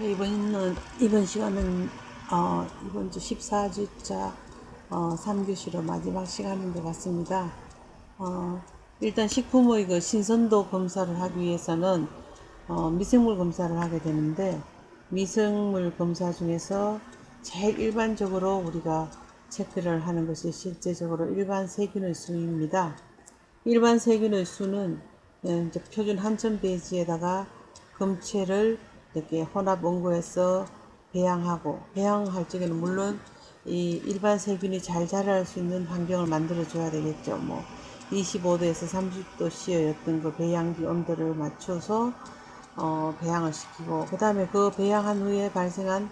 이번은 이번 시간은 어, 이번 주 14주차 어, 3교시로 마지막 시간인 것 같습니다. 어, 일단 식품의 그 신선도 검사를 하기 위해서는 어, 미생물 검사를 하게 되는데 미생물 검사 중에서 제일 일반적으로 우리가 체크를 하는 것이 실제적으로 일반 세균의 수입니다. 일반 세균의 수는 예, 이제 표준 한천 베이지에다가 검체를 이렇게 혼합 원고에서 배양하고 배양할 적에는 물론 이 일반 세균이 잘 자랄 수 있는 환경을 만들어 줘야 되겠죠. 뭐 25도에서 30도 C였던 그 배양기 온도를 맞춰서 어, 배양을 시키고 그 다음에 그 배양한 후에 발생한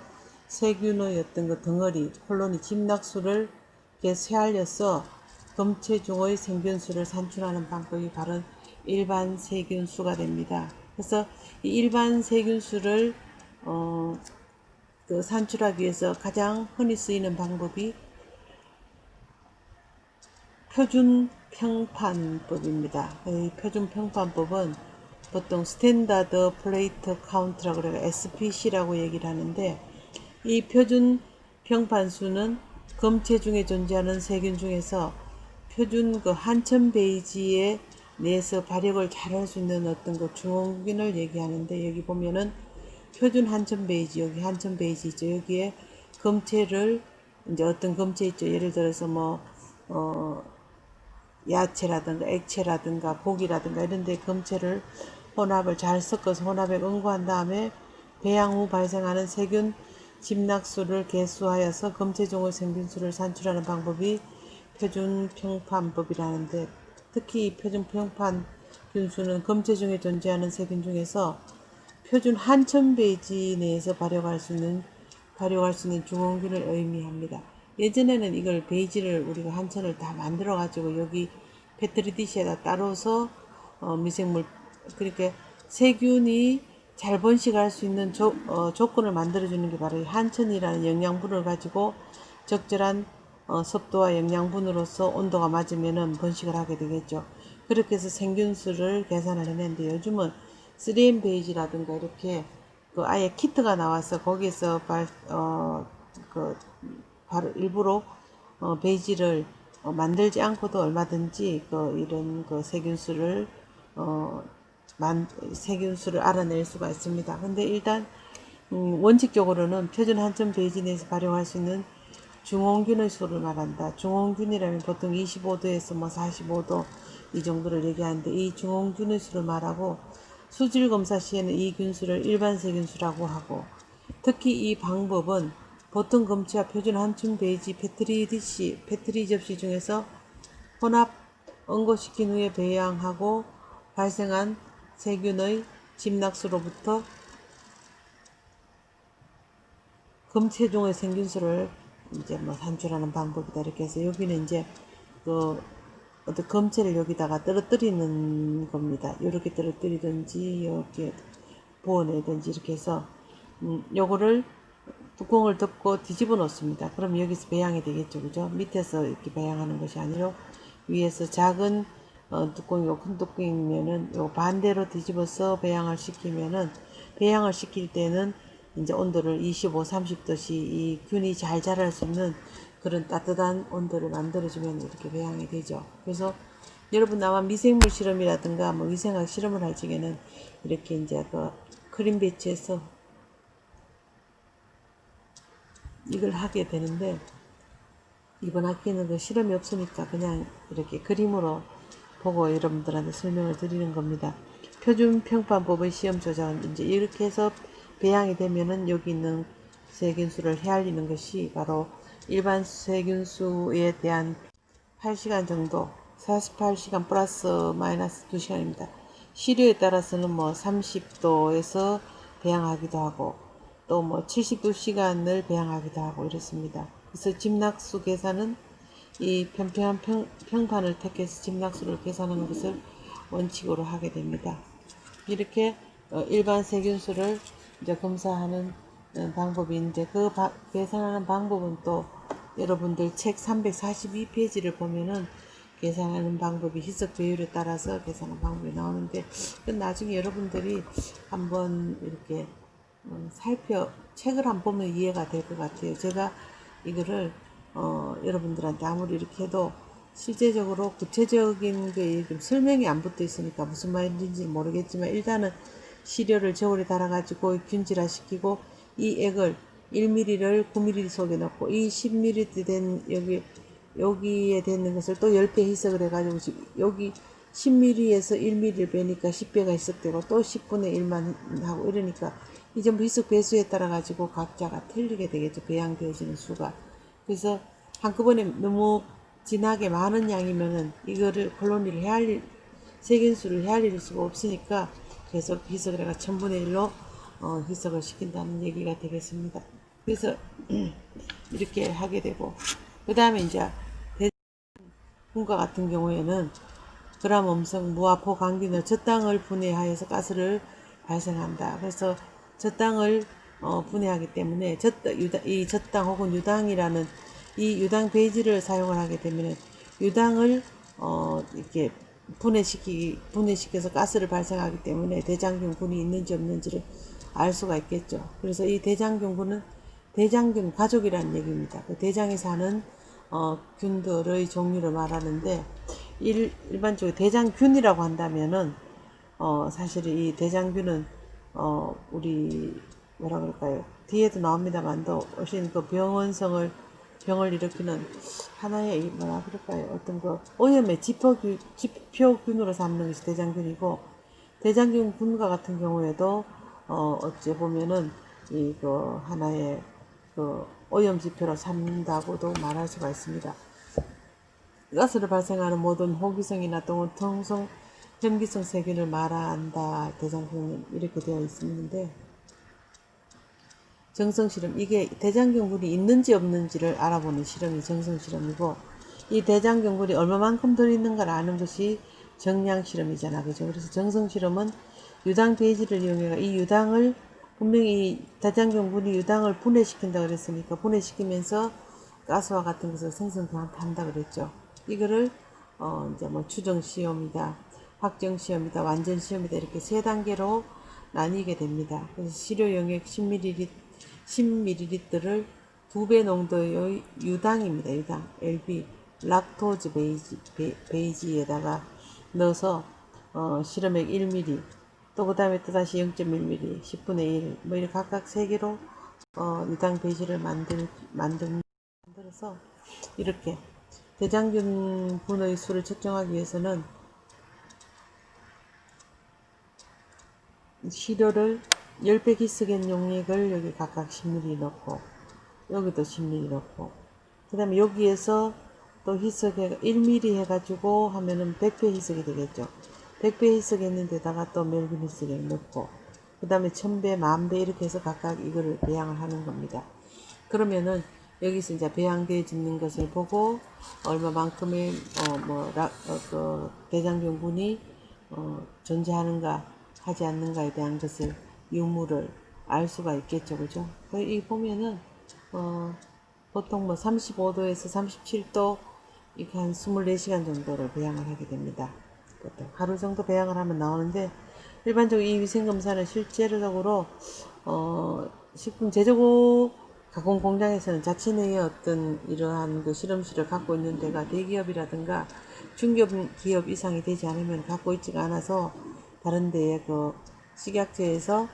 세균의 어떤 그 덩어리 콜로니 집낙수를 이렇게 쇠알려서 검체 중의 생균수를 산출하는 방법이 바로 일반 세균수가 됩니다. 그래서 이 일반 세균수를 어, 그 산출하기 위해서 가장 흔히 쓰이는 방법이 표준 평판법입니다. 이 표준 평판법은 보통 스탠다드 플레이트 카운트라고 그래요. SPC라고 얘기를 하는데 이 표준 평판수는 검체 중에 존재하는 세균 중에서 표준 그 한천 베이지에 내에서 발육을 잘 할 수 있는 어떤 그 중원균을 얘기하는데 여기 보면은 표준 한천 베이지 여기 한천 베이지 있죠. 여기에 검체를 이제 어떤 검체 있죠. 예를 들어서 뭐 어, 야채라든가 액체라든가 고기라든가 이런 데 검체를 혼합을 잘 섞어서 혼합에 응고한 다음에 배양 후 발생하는 세균 집낙수를 계수하여서 검체종의 생균수를 산출하는 방법이 표준 평판법이라는데 특히 이 표준 평판 균수는 검체 중에 존재하는 세균 중에서 표준 한천 베이지 내에서 발효할 수 있는 발효할 수 있는 중원균을 의미합니다. 예전에는 이걸 베이지를 우리가 한천을 다 만들어 가지고 여기 페트리디시에다 따로서 어, 미생물 그렇게 세균이 잘 번식할 수 있는 조, 어, 조건을 만들어 주는 게 바로 이 한천이라는 영양분을 가지고 적절한 어, 습도와 영양분으로서 온도가 맞으면은 번식을 하게 되겠죠. 그렇게 해서 생균수를 계산을 해냈는데 요즘은 3M 베이지라든가 이렇게 그 아예 키트가 나와서 거기서 발, 어, 그 바로 일부러 어, 베이지를 어, 만들지 않고도 얼마든지 그 이런 그 세균수를 어, 만, 세균수를 알아낼 수가 있습니다. 근데 일단 음, 원칙적으로는 표준 한점 베이지 내에서 발효할 수 있는 중원균의 수를 말한다. 중원균이라면 보통 25도에서 뭐 45도 이 정도를 얘기하는데 이 중원균의 수를 말하고 수질 검사 시에는 이 균수를 일반 세균수라고 하고 특히 이 방법은 보통 검체와 표준 한층 베이지 패트리 디시 패트리 접시 중에서 혼합 응고시킨 후에 배양하고 발생한 세균의 집낙수로부터 검체종의 생균수를 이제 뭐 산출하는 방법이다 이렇게 해서 여기는 이제 그 어떤 검체를 여기다가 떨어뜨리는 겁니다. 이렇게 떨어뜨리든지 이렇게 부어내든지 이렇게 해서 음, 요거를 뚜껑을 덮고 뒤집어 놓습니다. 그럼 여기서 배양이 되겠죠, 그죠? 밑에서 이렇게 배양하는 것이 아니라 위에서 작은 어, 뚜껑이고 큰 뚜껑이면은 요 반대로 뒤집어서 배양을 시키면은 배양을 시킬 때는 이제 온도를 25, 30도씨 이 균이 잘 자랄 수 있는 그런 따뜻한 온도를 만들어주면 이렇게 배양이 되죠. 그래서 여러분 아마 미생물 실험이라든가 뭐 위생학 실험을 할 적에는 이렇게 이제 그 크림 배치해서 이걸 하게 되는데 이번 학기는 그 실험이 없으니까 그냥 이렇게 그림으로 보고 여러분들한테 설명을 드리는 겁니다. 표준 평판법의 시험 조작은 이제 이렇게 해서 배양이 되면은 여기 있는 세균수를 헤아리는 것이 바로 일반 세균수에 대한 8시간 정도 48시간 플러스 마이너스 2시간입니다. 시료에 따라서는 뭐 30도에서 배양하기도 하고 또 뭐 72시간을 배양하기도 하고 이렇습니다. 그래서 집낙수 계산은 이 평평한 평, 평판을 택해서 집낙수를 계산하는 것을 원칙으로 하게 됩니다. 이렇게 어, 일반 세균수를 이제 검사하는 어, 방법인데 그 바, 계산하는 방법은 또 여러분들 책 342페이지를 보면은 계산하는 방법이 희석 배율에 따라서 계산하는 방법이 나오는데 그 나중에 여러분들이 한번 이렇게 음, 살펴 책을 한번 보면 이해가 될 것 같아요. 제가 이거를 어, 여러분들한테 아무리 이렇게 해도 실제적으로 구체적인 게 좀 설명이 안 붙어 있으니까 무슨 말인지 모르겠지만 일단은 시료를 저울에 달아가지고 균질화 시키고 이 액을 1ml를 9ml 속에 넣고 이 10ml 된 여기 여기에 되는 것을 또 10배 희석을 해가지고 지- 여기 10ml에서 1ml를 빼니까 10배가 희석되고 또 10분의 1만 하고 이러니까 이 전부 희석 배수에 따라 가지고 각자가 틀리게 되겠죠. 배양되어지는 수가. 그래서 한꺼번에 너무 진하게 많은 양이면은 이거를 콜로니를 헤아릴 세균수를 헤아릴 수가 없으니까 계속 희석을 해가 천분의 일로 어, 희석을 시킨다는 얘기가 되겠습니다. 그래서 이렇게 하게 되고 그 다음에 이제 대군과 같은 경우에는 그람 음성 무화포 강균을 젖당을 분해하여서 가스를 발생한다. 그래서 젖당을 어, 분해하기 때문에 젖, 유당, 이 젖당 혹은 유당이라는 이 유당 베이지를 사용을 하게 되면 유당을 어, 이렇게 분해시키 분해시켜서 가스를 발생하기 때문에 대장균군이 있는지 없는지를 알 수가 있겠죠. 그래서 이 대장균군은 대장균 가족이라는 얘기입니다. 그 대장에 사는 어, 균들의 종류를 말하는데 일, 일반적으로 대장균이라고 한다면은 어, 사실 이 대장균은 어, 우리 뭐라 그럴까요? 뒤에도 나옵니다만도 어신 그 병원성을 병을 일으키는 하나의 이 뭐라 그럴까요? 어떤 그 오염의 지표균, 지표균으로 삼는 것이 대장균이고 대장균군과 같은 경우에도 어, 어찌 보면은 이그 하나의 그 오염 지표로 삼는다고도 말할 수가 있습니다. 가스를 발생하는 모든 호기성이나 또는 통성 혐기성 세균을 말한다 대장균은 이렇게 되어 있는데 정성 실험. 이게 대장균군이 있는지 없는지를 알아보는 실험이 정성 실험이고 이 대장균군이 얼마만큼 들어있는가를 아는 것이 정량 실험이잖아. 그죠? 그래서 정성 실험은 유당 베이지를 이용해 이 유당을 분명히 이 대장균군이 유당을 분해시킨다 그랬으니까 분해시키면서 가스와 같은 것을 생성한다 그랬죠. 이거를 어 이제 뭐 추정 시험이다 확정 시험이다 완전 시험이다 이렇게 세 단계로 나뉘게 됩니다. 그래서 시료 용액 10ml 10ml를 두배 농도의 유당입니다. 유당, LB, 락토즈 베이지, 베이지, 에다가 넣어서 어, 실험액 1ml, 또 그 다음에 또 다시 0.1ml, 10분의 1, 뭐 이렇게 각각 세 개로 어, 유당 베이지를 만들 만든 만들어서 이렇게 대장균 분의 수를 측정하기 위해서는 시료를 10배 기스겐 용액을 여기 각각 10ml 넣고 여기도 10ml 넣고. 그 다음에 여기에서 또 희석해 1ml 해가지고 하면은 100배 희석이 되겠죠. 100배 희석했는 데다가 또 멜빈 희석을 넣고 그 다음에 1000배, 만배 이렇게 해서 각각 이거를 배양을 하는 겁니다. 그러면은 여기서 이제 배양되어지는 것을 보고 얼마만큼의 어뭐 어, 그 대장균군이 어, 존재하는가 하지 않는가에 대한 것을 유무를 알 수가 있겠죠, 그죠? 그이 보면은 어, 보통 뭐 35도에서 37도 이렇게 한 24시간 정도를 배양을 하게 됩니다. 하루 정도 배양을 하면 나오는데 일반적으로 이 위생 검사는 실제적으로 어, 식품 제조고 가공 공장에서는 자체 내에 어떤 이러한 그 실험실을 갖고 있는 데가 대기업이라든가 중기업 기업 이상이 되지 않으면 갖고 있지가 않아서 다른 데에 그 식약처에서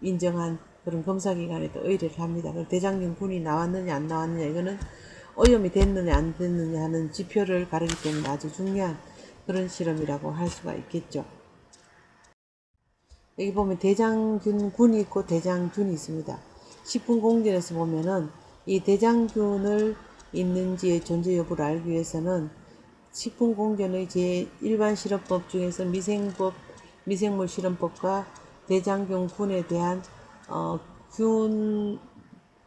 인정한 그런 검사기관에 또 의뢰를 합니다. 그 대장균군이 나왔느냐 안 나왔느냐 이거는 오염이 됐느냐 안 됐느냐 하는 지표를 가르기 때문에 아주 중요한 그런 실험이라고 할 수가 있겠죠. 여기 보면 대장균군이 있고 대장균이 있습니다. 식품공정에서 보면은 이 대장균을 있는지의 존재 여부를 알기 위해서는 식품공정의 제 일반 실험법 중에서 미생법, 미생물 실험법과 대장균 군에 대한 어, 균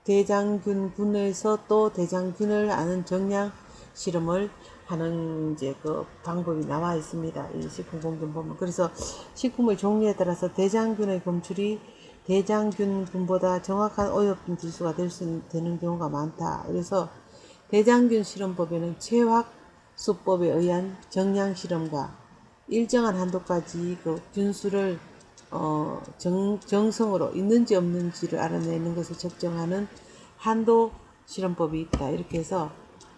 대장균 군에서 또 대장균을 아는 정량 실험을 하는 이제 그 방법이 나와 있습니다. 이 식품공정 보면 그래서 식품의 종류에 따라서 대장균의 검출이 대장균군보다 정확한 오염 지수가 될 수 되는 경우가 많다. 그래서 대장균 실험법에는 최확 수법에 의한 정량 실험과 일정한 한도까지 그 균수를 어, 정, 정성으로 있는지 없는지를 알아내는 것을 측정하는 한도 실험법이 있다. 이렇게 해서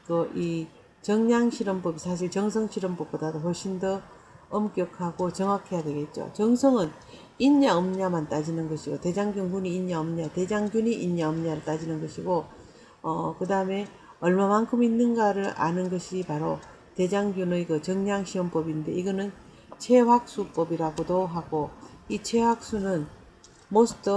그이 정량 실험법이 사실 정성 실험법보다도 훨씬 더 엄격하고 정확해야 되겠죠. 정성은 있냐 없냐만 따지는 것이고 대장균군이 있냐 없냐, 대장균이 있냐 없냐를 따지는 것이고 어, 그 다음에 얼마만큼 있는가를 아는 것이 바로 대장균의 그 정량 시험법인데 이거는 최확수법이라고도 하고 이 최확수는 most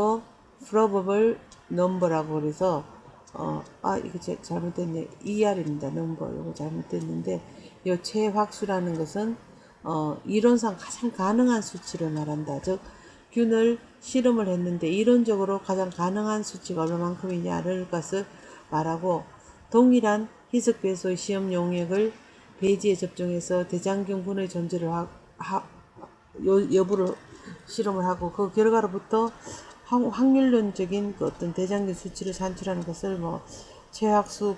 probable number라고 그래서 어, 아 이거 제, 잘못됐네. ER입니다. number. 이거 잘못됐는데 이 최확수라는 것은 어, 이론상 가장 가능한 수치를 말한다. 즉 균을 실험을 했는데 이론적으로 가장 가능한 수치가 얼마만큼이냐를 것을 말하고 동일한 희석 배소의 시험 용액을 배지에 접종해서 대장균군의 존재를 하, 하, 요, 여부를 실험을 하고 그 결과로부터 확- 확률론적인 그 어떤 대장균 수치를 산출하는 것을 뭐 최학수로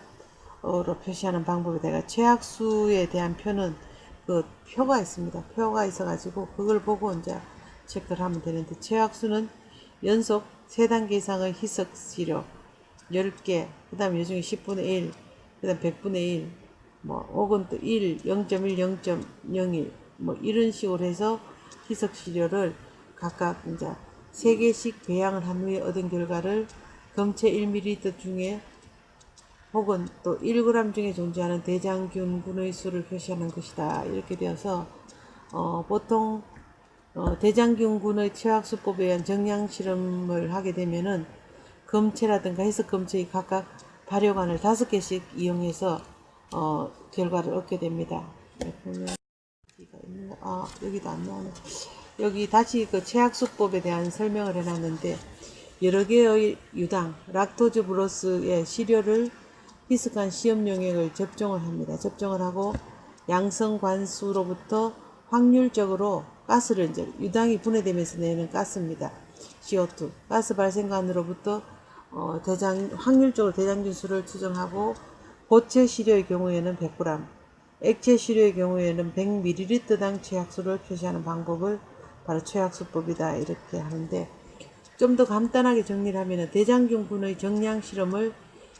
표시하는 방법이 내가 최학수에 대한 표는 그 표가 있습니다. 표가 있어가지고 그걸 보고 이제 체크를 하면 되는데 최학수는 연속 3단계 이상의 희석 시료 10개, 그 다음에 요중에 10분의 1, 그 다음 100분의 1, 뭐, 혹은 또 1, 0.1, 0.01, 뭐, 이런 식으로 해서 희석 시료를 각각 이제 3개씩 배양을 한 후에 얻은 결과를 검체 1ml 중에 혹은 또 1g 중에 존재하는 대장균군의 수를 표시하는 것이다. 이렇게 되어서, 어, 보통, 어, 대장균군의 최학수법에 의한 정량 실험을 하게 되면은 검체라든가 해석 검체의 각각 발효관을 다섯 개씩 이용해서 어, 결과를 얻게 됩니다. 네, 보면 어디가 있나? 아 여기도 안 나오네. 여기 다시 그 최학수법에 대한 설명을 해놨는데 여러 개의 유당 락토즈 브로스의 시료를 희석한 시험 용액을 접종을 합니다. 접종을 하고 양성 관수로부터 확률적으로 가스를 이제 유당이 분해되면서 내는 가스입니다. CO2 가스 발생관으로부터 어, 대장 확률적으로 대장균 수를 추정하고 고체 시료의 경우에는 100g, 액체 시료의 경우에는 100ml당 최약수를 표시하는 방법을 바로 최약수법이다 이렇게 하는데 좀 더 간단하게 정리를 하면 대장균군의 정량 실험을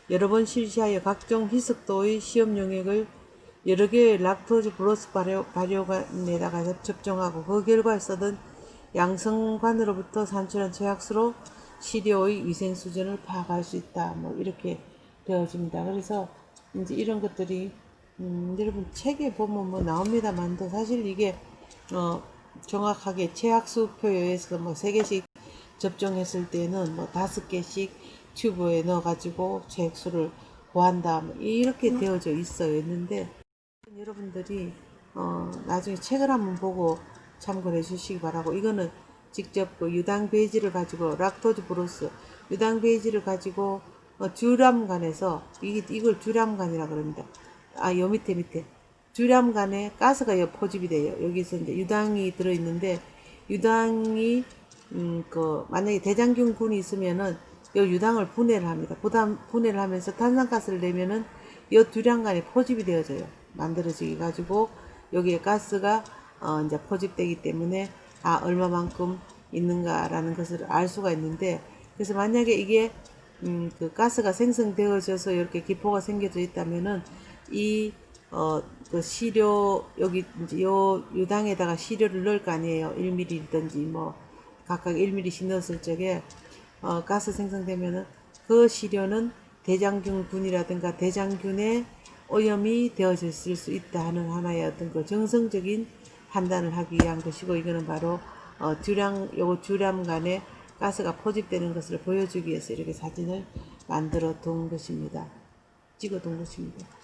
여러 번 실시하여 각종 희석도의 시험 용액을 여러 개의 락토즈 브로스 발효, 발효관에다가 접종하고 그 결과에 써든 양성관으로부터 산출한 최약수로 시료의 위생 수준을 파악할 수 있다. 뭐 이렇게 되어집니다. 그래서 이제 이런 것들이 음, 여러분 책에 보면 뭐 나옵니다만도 사실 이게 어, 정확하게 최학수표에 의해서 뭐세 개씩 접종했을 때는 뭐 다섯 개씩 튜브에 넣어가지고 최액수를 구한다. 뭐 이렇게 되어져 있어요. 있는데 여러분들이 어, 나중에 책을 한번 보고 참고해 주시기 바라고 이거는 직접 그 유당 베이지를 가지고 락토즈 브로스 유당 베이지를 가지고 어, 듀람간에서 이, 이걸 듀람간이라 그럽니다. 아, 요 밑에 밑에 듀람간에 가스가 여 포집이 돼요. 여기서 이제 유당이 들어 있는데 유당이 음, 그 만약에 대장균 군이 있으면은 요 유당을 분해를 합니다. 부담 분해를 하면서 탄산가스를 내면은 요 듀람간에 포집이 되어져요. 만들어지게 가지고 여기에 가스가 어, 이제 포집되기 때문에 아 얼마만큼 있는가라는 것을 알 수가 있는데 그래서 만약에 이게 음, 그 가스가 생성되어져서 이렇게 기포가 생겨져 있다면은 이 어, 그 시료 여기 이제 요 유당에다가 시료를 넣을 거 아니에요. 1mm든지 뭐 각각 1mm씩 넣었을 적에 어, 가스 생성되면은 그 시료는 대장균군이라든가 대장균의 오염이 되어졌을 수 있다 하는 하나의 어떤 그 정성적인 판단을 하기 위한 것이고 이거는 바로 어, 듀량 요거 듀람 간에 가스가 포집되는 것을 보여주기 위해서 이렇게 사진을 만들어 둔 것입니다. 찍어 둔 것입니다.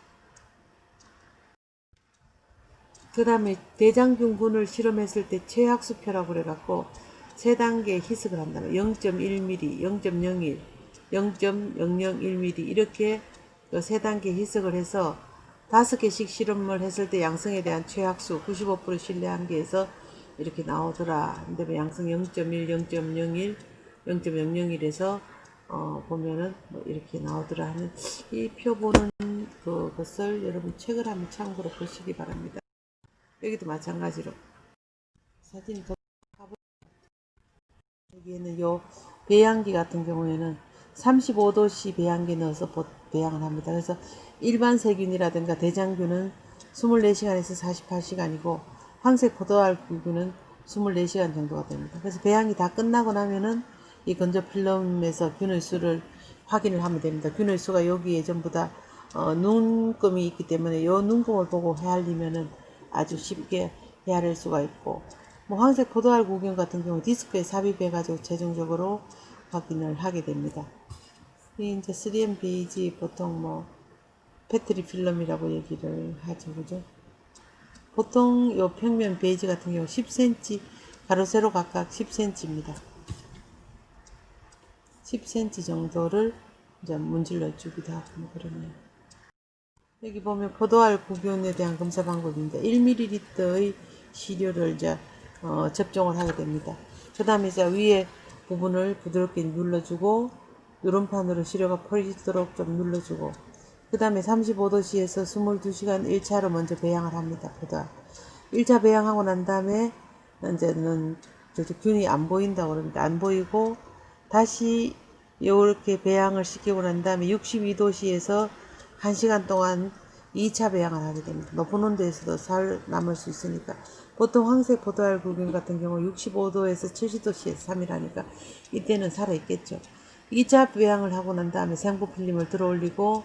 그 다음에 대장균군을 실험했을 때 최악수표라고 그래갖고 세 단계 희석을 한다면 0.1mm, 0.01, 0.001mm 이렇게 그세 단계 희석을 해서 다섯 개씩 실험을 했을 때 양성에 대한 최악수 95% 신뢰 한계에서 이렇게 나오더라. 근데 양성 0.1, 0.01, 0.001에서 어, 보면은 뭐 이렇게 나오더라 하는 이표 보는 그것을 여러분 책을 한번 참고로 보시기 바랍니다. 여기도 마찬가지로 사진 더 가보- 여기에는 요 배양기 같은 경우에는 35도씨 배양기 넣어서 보- 배양을 합니다. 그래서 일반 세균이라든가 대장균은 24시간에서 48시간이고 황색 포도알 균은 24시간 정도가 됩니다. 그래서 배양이 다 끝나고 나면은 이 건조 필름에서 균의 수를 확인을 하면 됩니다. 균의 수가 여기에 전부 다 어, 눈금이 있기 때문에 이 눈금을 보고 헤아리면은 아주 쉽게 헤아릴 수가 있고 뭐 황색 포도알 구경 같은 경우 디스크에 삽입해 가지고 최종적으로 확인을 하게 됩니다. 이 이제 3M 베이지 보통 뭐 패트리 필름이라고 얘기를 하죠, 그죠? 보통 요 평면 베이지 같은 경우 10cm 가로 세로 각각 10cm입니다. 10cm 정도를 이제 문질러 주기도 하고 뭐 그러네요. 여기 보면 포도알 구균에 대한 검사 방법입니다. 1ml의 시료를 이제 어, 접종을 하게 됩니다. 그 다음에 이제 위에 부분을 부드럽게 눌러주고 누름판으로 시료가 퍼지도록 좀 눌러주고 그 다음에 35도씨에서 22시간 1차로 먼저 배양을 합니다. 포도알. 1차 배양하고 난 다음에 이제는 균이 안 보인다고 그럽니다. 안 보이고 다시 이렇게 배양을 시키고 난 다음에 62도씨에서 1시간 동안 2차 배양을 하게 됩니다. 높은 온도에서도 살 남을 수 있으니까 보통 황색 포도알 구균 같은 경우 65도에서 70도씨에서 3일 하니까 이때는 살아 있겠죠. 2차 배양을 하고 난 다음에 생부 필름을 들어 올리고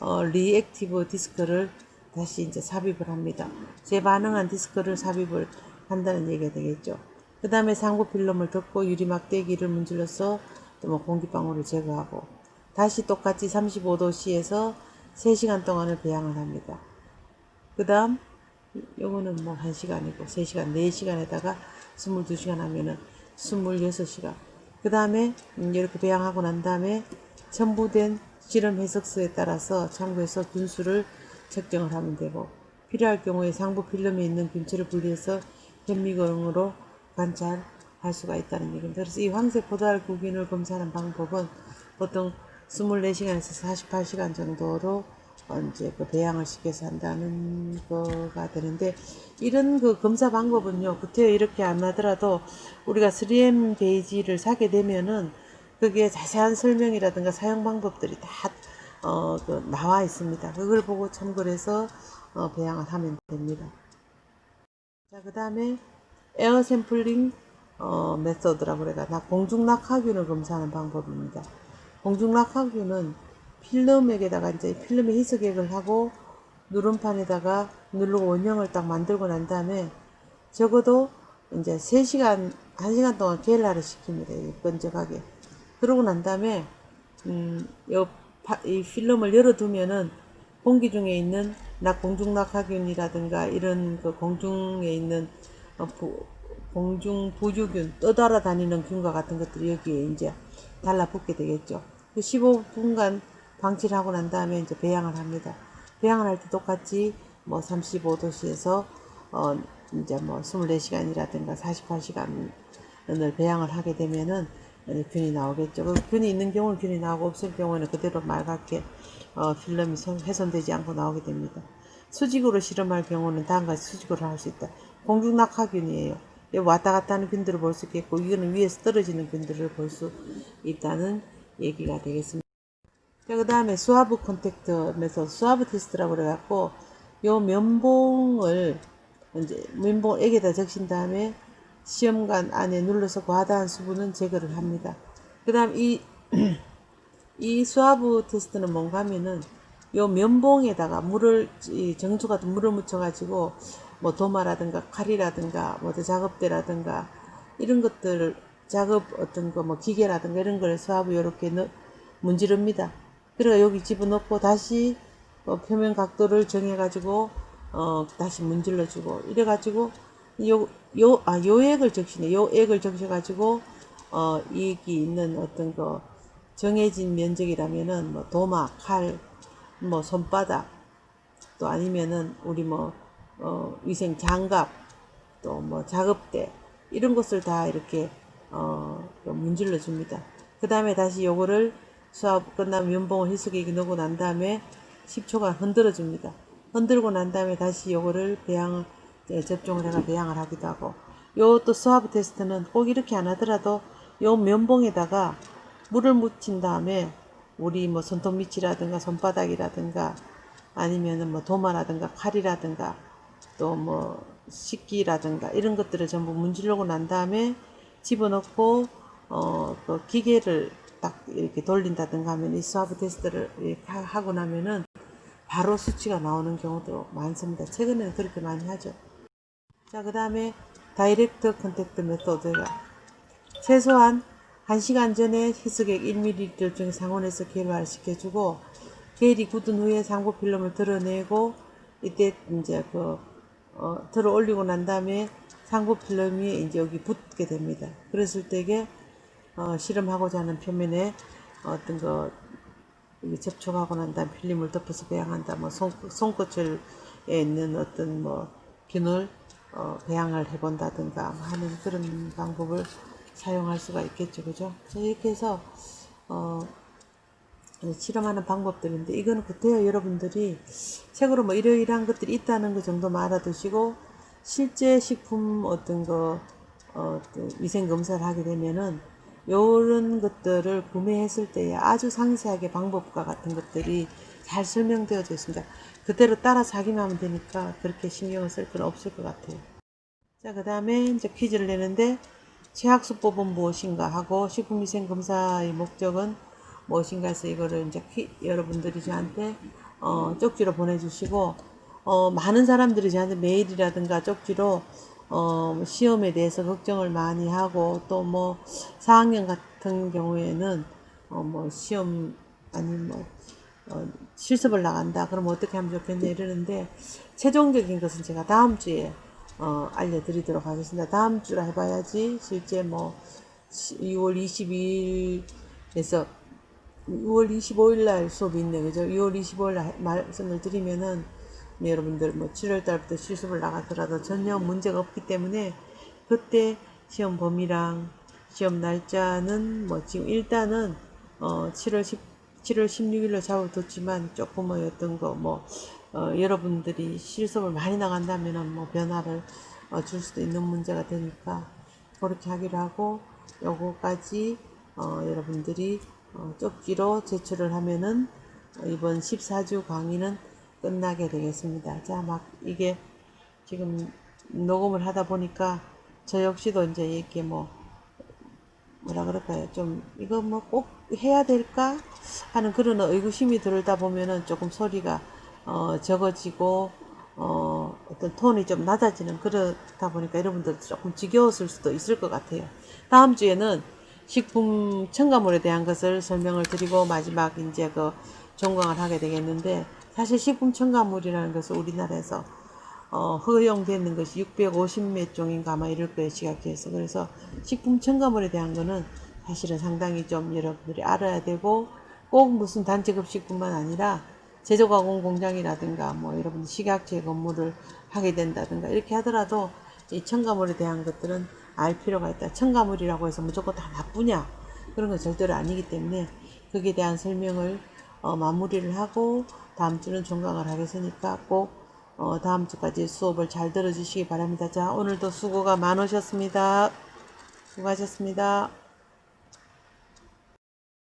어, 리액티브 디스크를 다시 이제 삽입을 합니다. 재반응한 디스크를 삽입을 한다는 얘기가 되겠죠. 그 다음에 상부 필름을 덮고 유리 막대기를 문질러서 또 뭐 공기방울을 제거하고 다시 똑같이 35도씨에서 3시간 동안을 배양을 합니다. 그 다음 요거는 뭐 1시간이고 3시간, 4시간에다가 22시간 하면은 26시간. 그 다음에 이렇게 배양하고 난 다음에 첨부된 실험 해석서에 따라서 참고해서 균수를 측정을 하면 되고 필요할 경우에 상부 필름에 있는 균체를 분리해서 현미경으로 관찰할 수가 있다는 얘기입니다. 그래서 이 황색 포도알 구균을 검사하는 방법은 보통 24시간에서 48시간 정도로 이제 그 배양을 시켜서 한다는 거가 되는데 이런 그 검사 방법은요 구태여 이렇게 안 하더라도 우리가 3M 베이지를 사게 되면은 그게 자세한 설명이라든가 사용 방법들이 다 어, 그 나와 있습니다. 그걸 보고 참고를 해서 어, 배양을 하면 됩니다. 자, 그 다음에 에어 샘플링 어, 메소드라고 그래가 나 공중 낙하균을 검사하는 방법입니다. 공중 낙하균은 필름에다가 이제 필름에 희석액을 하고 누름판에다가 누르고 원형을 딱 만들고 난 다음에 적어도 이제 3시간, 1시간 동안 겔라를 시킵니다. 이 끈적하게. 그러고 난 다음에 음, 요, 파- 이 필름을 열어두면은 공기 중에 있는 낙 공중 낙하균이라든가 이런 그 공중에 있는 어, 부- 공중 부주균 떠돌아 다니는 균과 같은 것들이 여기에 이제 달라붙게 되겠죠. 그 15분간 방치를 하고 난 다음에 이제 배양을 합니다. 배양을 할 때 똑같이 뭐 35도씨에서 어 이제 뭐 24시간이라든가 48시간을 배양을 하게 되면은 어, 균이 나오겠죠. 그 균이 있는 경우는 균이 나오고 없을 경우에는 그대로 맑게 어, 필름이 손- 훼손되지 않고 나오게 됩니다. 수직으로 실험할 경우는 다음과 수직으로 할 수 있다. 공중 낙하균이에요. 왔다 갔다 하는 균들을 볼 수 있겠고 이거는 위에서 떨어지는 균들을 볼 수 있다는 얘기가 되겠습니다. 자, 그 다음에 수화브 컨택트 메소드, 수화브 테스트라고 그래갖고, 요 면봉을, 이제, 면봉을 액에다 적신 다음에, 시험관 안에 눌러서 과다한 수분은 제거를 합니다. 그 다음 이, 이 수화브 테스트는 뭔가 하면은, 요 면봉에다가 물을, 이 정수 같은 물을 묻혀가지고, 뭐 도마라든가 칼이라든가, 뭐 작업대라든가, 이런 것들, 작업 어떤 거, 뭐 기계라든가 이런 걸 요렇게 넣, 문지릅니다. 그래가 여기 집어넣고 다시 어, 표면 각도를 정해가지고 어, 다시 문질러주고 이래가지고 요, 요, 아, 요 액을 적시네. 요 액을 적셔가지고 어, 여기 있는 어떤 거 정해진 면적이라면은 뭐 도마, 칼, 뭐 손바닥 또 아니면은 우리 뭐 어, 위생 장갑 또 뭐 작업대 이런 것을 다 이렇게 어, 문질러 줍니다. 그 다음에 다시 요거를 수압 끝나면 면봉을 희석액에 넣고 난 다음에 10초간 흔들어 줍니다. 흔들고 난 다음에 다시 요거를 배양 예, 접종을 해가 배양을 하기도 하고 요 또 수압 테스트는 꼭 이렇게 안 하더라도 요 면봉에다가 물을 묻힌 다음에 우리 뭐 손톱 밑이라든가 손바닥이라든가 아니면은 뭐 도마라든가 칼이라든가 또 뭐 식기라든가 이런 것들을 전부 문지르고 난 다음에 집어넣고 어그 기계를 딱 이렇게 돌린다든가 하면 이 스와브 테스트를 이렇게 하- 하고 나면은 바로 수치가 나오는 경우도 많습니다. 최근에는 그렇게 많이 하죠. 자, 그 다음에 다이렉트 컨택트 메소드가 최소한 1시간 전에 희석액 1ml 중에 상온에서 계류화시켜주고 겔이 굳은 후에 상부 필름을 드러내고 이때 이제 그 어, 들어 올리고 난 다음에 상부 필름 이 이제 여기 붙게 됩니다. 그랬을 때게 어, 실험하고자 하는 표면에 어떤 거 접촉하고 난 다음 필름을 덮어서 배양한다. 뭐 손, 손끝에 있는 어떤 뭐 균을 어, 배양을 해본다든가 뭐 하는 그런 방법을 사용할 수가 있겠죠, 그죠? 자, 이렇게 해서 어, 실험하는 방법들인데 이거는 그때요 여러분들이 책으로 뭐 이러이러한 것들이 있다는 거 정도만 알아두시고 실제 식품 어떤 거 어, 또 위생 검사를 하게 되면은 요런 것들을 구매했을 때에 아주 상세하게 방법과 같은 것들이 잘 설명되어져 있습니다. 그대로 따라 자기만 하면 되니까 그렇게 신경을 쓸 건 없을 것 같아요. 자, 그 다음에 이제 퀴즈를 내는데 최학수법은 무엇인가 하고 식품위생검사의 목적은 무엇인가 해서 이거를 이제 퀴, 여러분들이 저한테 어, 쪽지로 보내주시고 어, 많은 사람들이 저한테 메일이라든가 쪽지로 어, 시험에 대해서 걱정을 많이 하고 또 뭐 4학년 같은 경우에는 어, 뭐 시험 아니면 뭐 어, 실습을 나간다. 그럼 어떻게 하면 좋겠냐 이러는데 최종적인 것은 제가 다음 주에 어, 알려드리도록 하겠습니다. 다음 주라 해봐야지 실제 뭐 6월 22일에서 6월 25일 날 수업이 있네 그죠? 6월 25일 날 말씀을 드리면은 네, 여러분들 뭐 7월 달부터 실습을 나가더라도 전혀 문제가 없기 때문에 그때 시험 범위랑 시험 날짜는 뭐 지금 일단은 어 7월 10 7월 16일로 잡아뒀지만 조금 뭐 어떤 거뭐 어, 여러분들이 실습을 많이 나간다면은 뭐 변화를 어, 줄 수도 있는 문제가 되니까 그렇게 하기로 하고 요거까지 어, 여러분들이 어, 쪽지로 제출을 하면은 어, 이번 14주 강의는 끝나게 되겠습니다. 자, 막 이게 지금 녹음을 하다 보니까 저 역시도 이제 이렇게 뭐 뭐라 그럴까요? 좀 이거 뭐 꼭 해야 될까 하는 그런 의구심이 들다 보면은 조금 소리가 어 적어지고 어 어떤 톤이 좀 낮아지는 그렇다 보니까 여러분들 조금 지겨웠을 수도 있을 것 같아요. 다음 주에는 식품 첨가물에 대한 것을 설명을 드리고 마지막 이제 그 종강을 하게 되겠는데 사실 식품 첨가물이라는 것을 우리나라에서 어, 허용되는 것이 650몇 종인가 아마 이럴 거예요, 지각해서. 그래서 식품 첨가물에 대한 거는 사실은 상당히 좀 여러분들이 알아야 되고 꼭 무슨 단체급식뿐만 아니라 제조가공 공장이라든가 뭐 여러분 식약처 건물을 하게 된다든가 이렇게 하더라도 이 첨가물에 대한 것들은 알 필요가 있다. 첨가물이라고 해서 무조건 다 나쁘냐? 그런 건 절대로 아니기 때문에 거기에 대한 설명을 어, 마무리를 하고 다음 주는 종강을 하겠으니까 꼭 어, 다음 주까지 수업을 잘 들어주시기 바랍니다. 자, 오늘도 수고가 많으셨습니다. 수고하셨습니다.